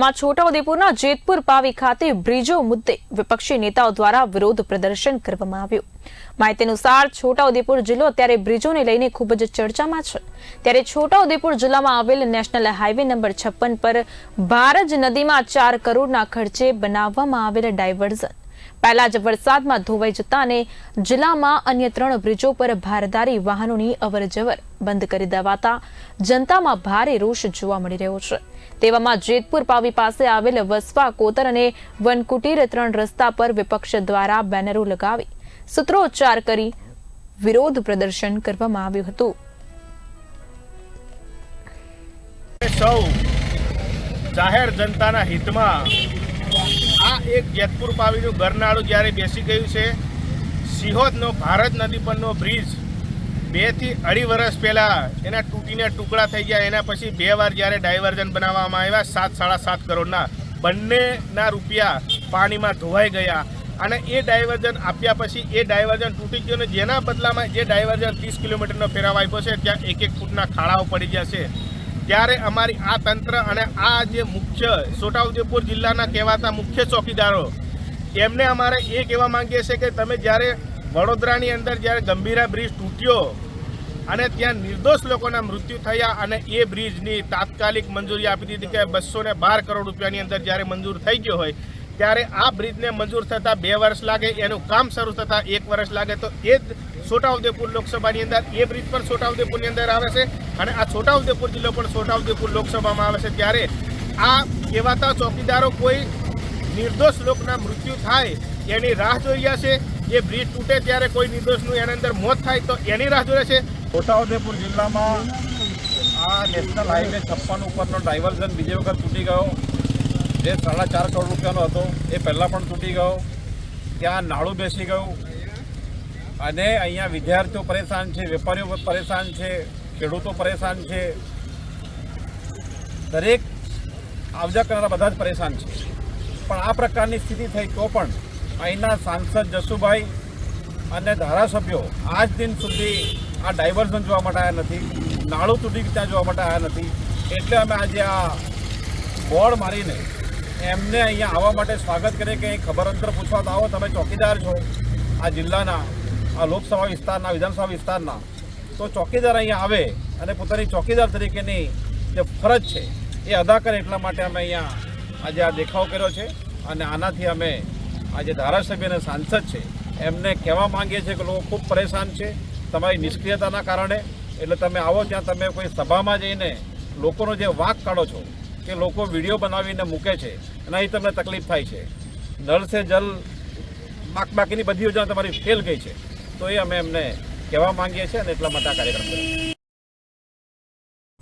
માં છોટાઉદેપુરના જેતપુર પાવી ખાતે બ્રિજો મુદ્દે વિપક્ષી નેતાઓ દ્વારા વિરોધ પ્રદર્શન કરવામાં આવ્યું. માહિતી અનુસાર છોટાઉદેપુર જિલ્લો અત્યારે બ્રિજોને લઈને ખૂબ જ ચર્ચામાં છે. ત્યારે છોટાઉદેપુર જિલ્લામાં આવેલ નેશનલ હાઈવે નંબર છપ્પન પર ભારજ નદીમાં ચાર કરોડના ખર્ચે બનાવવામાં આવેલ ડાયવર્ઝન. પહેલા જ વરસાદમાં ધોવાઈ જતા અને જિલ્લામાં અન્ય ત્રણ બ્રિજો પર ભારદારી વાહનોની અવરજવર બંધ કરી દેવાતા જનતામાં ભારે રોષ જોવા મળી રહ્યો છે. તેવામાં જેતપુર પાવી પાસે આવેલ વસવા કોતર અને વનકુટીર ત્રણ રસ્તા પર વિપક્ષ દ્વારા બેનરો લગાવી સૂત્રોચ્ચાર કરી વિરોધ પ્રદર્શન કરવામાં આવ્યું હતું. સૌ જાહેર જનતાના હિતમાં એક જેતપુર પાવીનું ગરનાળું જ્યારે બેસી ગયું છે સિહોદનો ભારત નદી પરનો બ્રિજ બેથી અઢી વર્ષ પહેલાં એના તૂટીને ટુકડા થઈ ગયા, એના પછી બે વાર જ્યારે ડાયવર્ઝન બનાવવામાં આવ્યા, સાત, સાડા સાત કરોડના બંનેના રૂપિયા પાણીમાં ધોવાઈ ગયા અને એ ડાયવર્ઝન આપ્યા પછી એ ડાયવર્ઝન તૂટી ગયું અને જેના બદલામાં જે ડાયવર્ઝન ત્રીસ કિલોમીટરનો ફેરાવ આપ્યો છે, ત્યાં એક એક ફૂટના ખાડાઓ પડી ગયા છે. ત્યારે અમારી આ તંત્ર અને આ જે મુખ્ય છોટાઉદેપુર જિલ્લાના કહેવાતા મુખ્ય ચોકીદારો, એમને અમારે એ કહેવા માંગીએ છીએ કે તમે જ્યારે વડોદરાની અંદર જ્યારે ગંભીરા બ્રિજ તૂટ્યો અને ત્યાં નિર્દોષ લોકોના મૃત્યુ થયા અને એ બ્રિજની તાત્કાલિક મંજૂરી આપી દીધી કે બસો ને બાર કરોડ રૂપિયાની અંદર જ્યારે મંજૂર થઈ ગયો હોય, ત્યારે આ બ્રિજને મંજૂર થતાં બે વર્ષ લાગે, એનું કામ શરૂ થતાં એક વર્ષ લાગે, તો એ જ છોટાઉદેપુર લોકસભાની અંદર. એ બ્રિજ પણ છોટાઉદેપુરની અંદર આવે છે અને આ છોટાઉદેપુર જિલ્લો પણ છોટાઉદેપુર લોકસભામાં આવે છે. ત્યારે આ કહેવાતા ચોકીદારો કોઈ નિર્દોષ લોકના મૃત્યુ થાય એની રાહ જોઈ રહ્યા છે. એ બ્રિજ તૂટે ત્યારે કોઈ નિર્દોષનું એના અંદર મોત થાય તો એની રાહ જોઈ છે. છોટાઉદેપુર જિલ્લામાં આ નેશનલ હાઈવે છપ્પન ઉપરનો ડાયવર્ઝન બીજી વખત તૂટી ગયો. જે સાડા ચાર કરોડ રૂપિયાનો હતો, એ પહેલાં પણ તૂટી ગયો. ત્યાં નાળું બેસી ગયું. અને અહીંયા વિદ્યાર્થીઓ પરેશાન છે, વેપારીઓ પરેશાન છે, ખેડૂતો પરેશાન છે. દરેક આવજા કરનારા બધા જ પરેશાન છે. પણ આ પ્રકારની સ્થિતિ થઈ તો પણ અહીંના સાંસદ જસુભાઈ અને ધારાસભ્યો આજ દિન સુધી આ ડાયવર્ઝન જોવા માટે આવ્યા નથી, નાળું તૂટી ત્યાં જોવા માટે આવ્યા નથી. એટલે અમે આજે આ બોર્ડ મારીને એમને અહીંયા આવવા માટે સ્વાગત કરીએ કે ખબર અંતર પૂછવા તો આવો, તમે ચોકીદાર છો આ જિલ્લાના આ લોકસભા વિસ્તારના, વિધાનસભા વિસ્તારના. તો ચોકીદાર અહીંયા આવે અને પોતાની ચોકીદાર તરીકેની જે ફરજ છે એ અદા કરે એટલા માટે અમે અહીંયા આજે આ દેખાવ કર્યો છે અને આનાથી અમે આજે ધારાસભ્ય અને સાંસદ છે એમને કહેવા માંગીએ છીએ કે લોકો ખૂબ પરેશાન છે. તમારી નિષ્ક્રિયતાના કારણે. એટલે તમે આવો ત્યાં તમે કોઈ સભામાં જઈને લોકોનો જે વાંક કાઢો છો કે લોકો વીડિયો બનાવીને મૂકે છે એનાથી તમને તકલીફ થાય છે. નળ સે જલ બાક બાકીની બધી યોજના તમારી ફેલ ગઈ છે. તો એ અમે એમને કહેવા માંગીએ છીએ અને એટલા માટે કાર્યક્રમ કર્યો